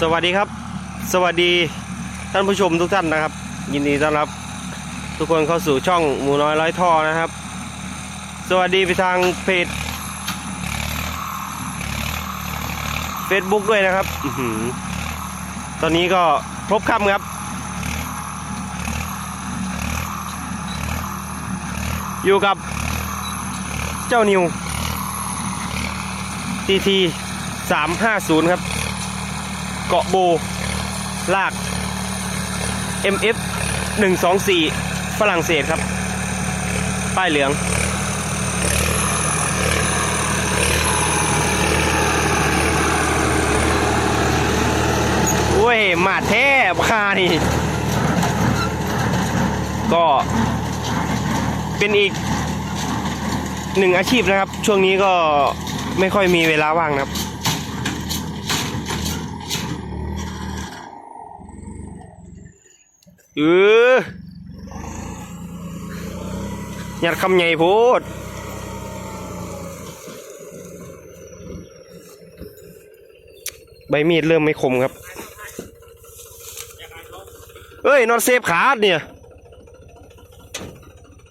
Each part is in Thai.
สวัสดีครับ สวัสดีท่านผู้ชมทุกท่านนะครับ ยินดีต้อนรับทุกคนเข้าสู่ช่องหมูน้อยร้อยท่อนะครับ สวัสดีไปทางเพจ Facebook ด้วยนะครับอตอนนี้ก็พบค่ำครับ อยู่กับเจ้านิว TT 350ครับ กาะโบ ลาก MF 124 ฝรั่งเศสครับ ป้ายเหลือง โอ้ย มาแท้บคานี่ ก็เป็นอีกหนึ่งอาชีพนะครับ ช่วงนี้ก็ไม่ค่อยมีเวลาว่างนะครับ เออยัดคำใหญ่โพดใบมีดเริ่มไม่คมครับ เอ้ย นอนเซฟขาดเนี่ย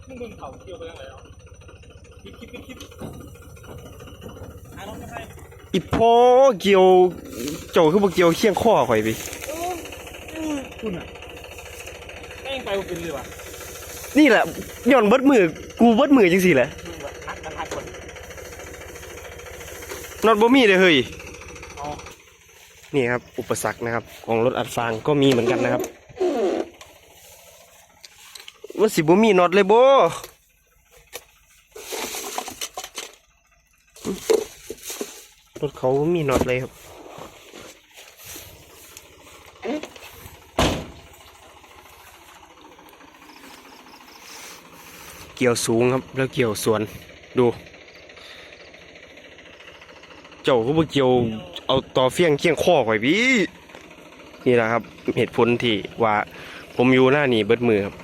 มึงดึงเขาเกี่ยวไปยังไงอะคิดคิดคิดคิดหารถไม่ใช่อีพอเกี่ยวเจ้าคือบ่เกี่ยวเคียงข้อข่อยพี่คุณอะแม่ง ไปบ่เป็นเลยว่ะนี่แหละย้อนเบิดมือกูเบิดมือจังสี่แหละมึงแบบฮักกันฮักคนนอตบ่มีเลยเฮ้ยอ๋อนี่ครับ อุปสรรคนะครับ ของรถอัดฟางก็มีเหมือนกันนะครับว่าสิบ่มีน็อตเลยบ่รถเขาบ่มีน็อตเลยครับ เกี่ยวสูงครับ แล้วเกี่ยวสวนดู เจ้าก็บ่เกี่ยวเอาต่อเฟี้ยงเคียงข้อข่อยพี่นี่แหละครับ เหตุผลที่ว่าผมอยู่หน้านี่เบิดมือครับ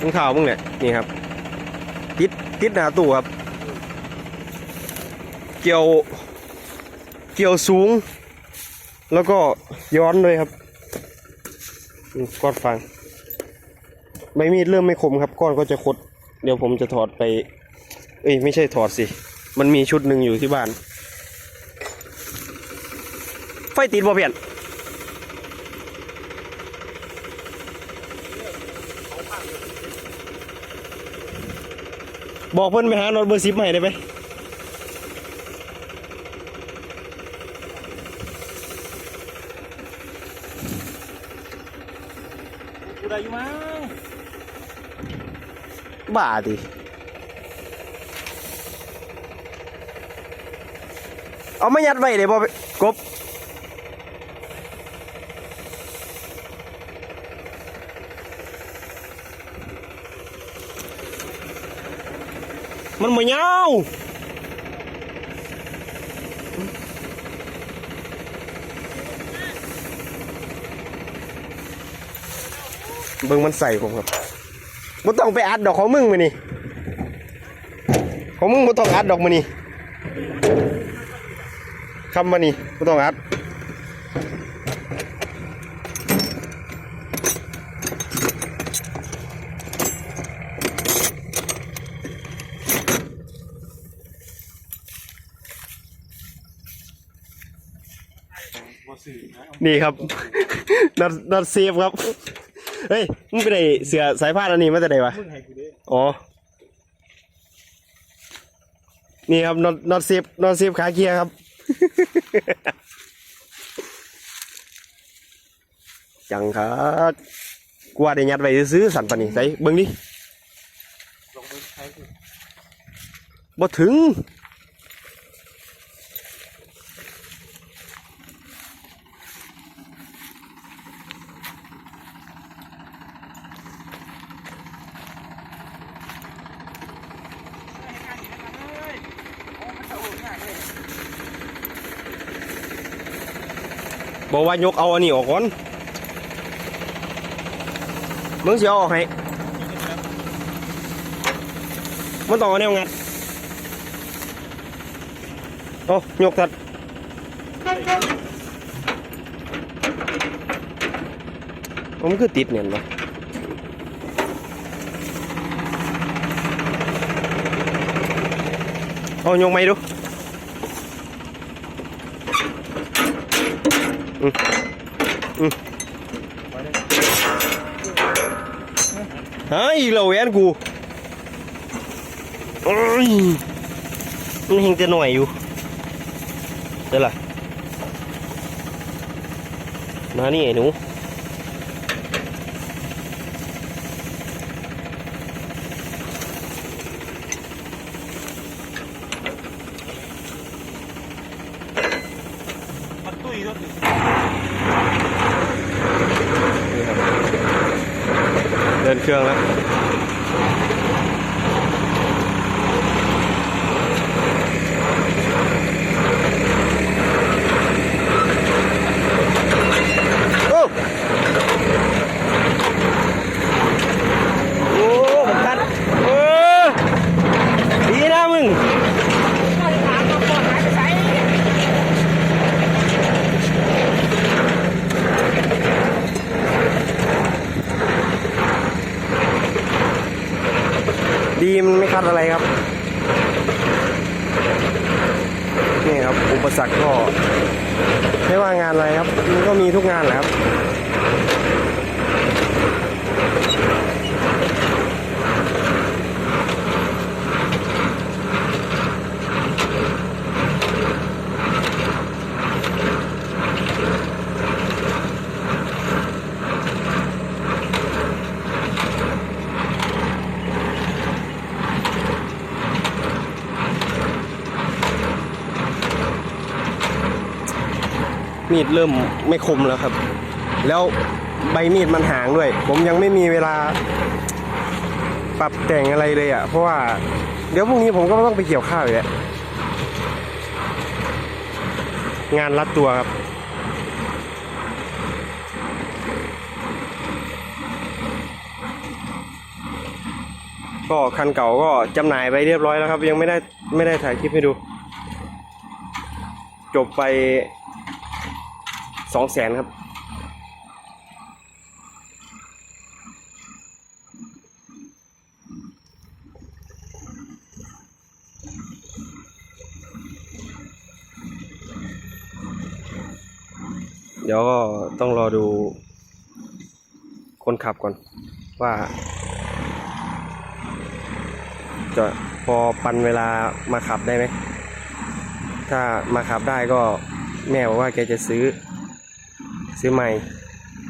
รองเท้ามึงเนี่ยนี่ครับ ติดติดหน้าตู้ครับ เกี่ยวเกี่ยวสูง แล้วก็ย้อนด้วยครับ ก้อนฟังใบมีดเริ่มไม่คมครับ ก้อนก็จะคด เดี๋ยวผมจะถอดไป เอ้ยไม่ใช่ถอดสิ มันมีชุดหนึ่งอยู่ที่บ้าน ไฟติดบ่เปลี่ยนบอกเพิ่อนไปหารถเบอร์สิบใหม่ได้ไหม ได้อยู่มั้งบ้าดิเอาไม่ยัดไว้เลยบ่กบมันบ่ยาว เบิ่งมันใส่ผมครับบ่ต้องไปอัดดอกของมึงมานี่ของมึงบ่ต้องอัดดอกมานี่คำมานี่บ่ต้องอัดนะนี่ครับนัดนัดเซฟครับ เฮ้ยมึงไปได้เสือสายพานอันนี้มาจากไหนวะ มึงให้กูดิอ๋อ นี่ครับน็อตน็อตเซฟน็อตเซฟขาเกียร์ครับ จังครับกว่าได้ยัดไว้ซื้อๆสันปานนี่ใส่เบิ่งดิลงมือใช้กูบ่ถึง บอกว่ายกเอาอันนี้ออกก่อนมึงสิเอออกให้มันต้องเอาแนวงัดโอ้ยกทัดผมคือติดเนี่ยนะเอายกไหมดู อืมอืมฮะอีกแล้วแหวนกูโอ้ยมันเฮงจะหน่อยอยู่เดี๋ยวล่ะมานี่ไอ้หนู มันตุ้ยรถ นี่ครับ เดินเครื่องแล้ว โอ้โอ้บักตัดเออดีนะมึง ดอะไรครับ นี่ครับ อุปสรรคก็ ไม่ว่างานอะไรครับ มันก็มีทุกงานแหละครับ มีดเริ่มไม่คมแล้วครับ แล้วใบมีดมันห่างด้วย ผมยังไม่มีเวลาปรับแต่งอะไรเลยอะ เพราะว่าเดี๋ยวพรุ่งนี้ผมก็ต้องไปเกี่ยวข้าวอีกแล้วงานรัดตัวครับ ก็คันเก่าก็จำหน่ายไปเรียบร้อยแล้วครับ ยังไม่ได้ไม่ได้ถ่ายคลิปให้ดู จบไป สองแสนครับ เดี๋ยวก็ต้องรอดูคนขับก่อนว่า จะพอปันเวลามาขับได้ไหม ถ้ามาขับได้ก็แม่บอกว่าแกจะซื้อ ซื้อใหม่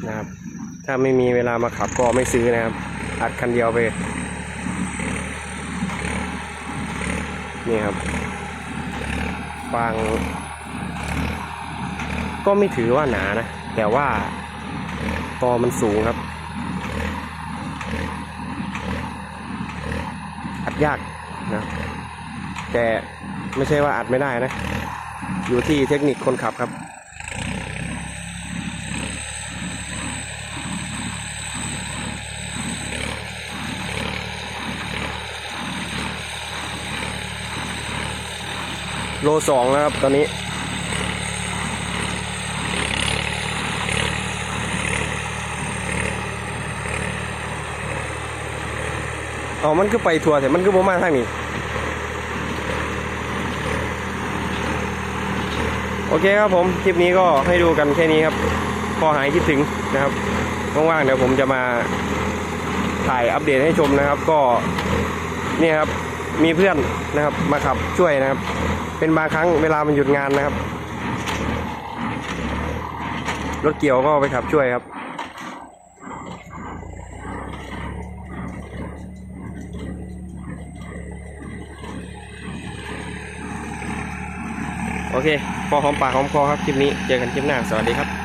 นะครับ ถ้าไม่มีเวลามาขับก็ไม่ซื้อนะครับ อัดคันเดียวไป นี่ครับฟางก็ไม่ถือว่าหนานะ แต่ว่าตอมันสูงครับ อัดยากนะ แต่ไม่ใช่ว่าอัดไม่ได้นะ อยู่ที่เทคนิคคนขับครับ โลสองแล้วครับตอนนี้อ๋อมันคือไปทัวร์แต่มันคือบ่มาทางนี้ โอเคครับผม คลิปนี้ก็ให้ดูกันแค่นี้ครับ พอหายคิดถึงนะครับว่างๆเดี๋ยวผมจะมาถ่ายอัปเดตให้ชมนะครับก็เนี่ยครับมีเพื่อนนะครับมาขับช่วยนะครับ เป็นบางครั้งเวลามันหยุดงานนะครับ รถเกี่ยวก็ไปขับช่วยครับ โอเค พอหอมปากหอมคอครับคลิปนี้ เจอกันคลิปหน้า สวัสดีครับ